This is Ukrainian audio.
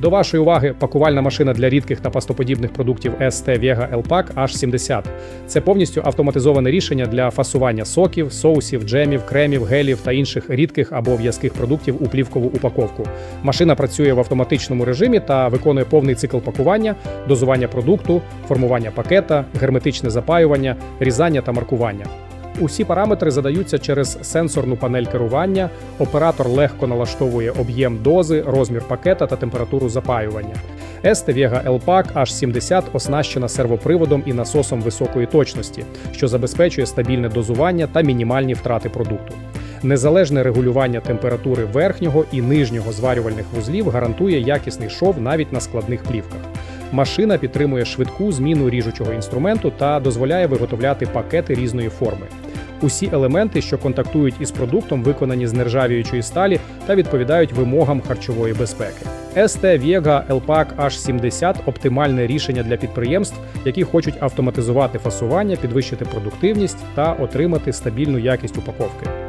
До вашої уваги пакувальна машина для рідких та пастоподібних продуктів ST Vega LPAC H70. Це повністю автоматизоване рішення для фасування соків, соусів, джемів, кремів, гелів та інших рідких або в'язких продуктів у плівкову упаковку. Машина працює в автоматичному режимі та виконує повний цикл пакування, дозування продукту, формування пакета, герметичне запаювання, різання та маркування. Усі параметри задаються через сенсорну панель керування. Оператор легко налаштовує об'єм дози, розмір пакета та температуру запаювання. Este Vega LPAC H70 оснащена сервоприводом і насосом високої точності, що забезпечує стабільне дозування та мінімальні втрати продукту. Незалежне регулювання температури верхнього і нижнього зварювальних вузлів гарантує якісний шов навіть на складних плівках. Машина підтримує швидку зміну ріжучого інструменту та дозволяє виготовляти пакети різної форми. Усі елементи, що контактують із продуктом, виконані з нержавіючої сталі та відповідають вимогам харчової безпеки. ST Vega LPAC H70 – оптимальне рішення для підприємств, які хочуть автоматизувати фасування, підвищити продуктивність та отримати стабільну якість упаковки.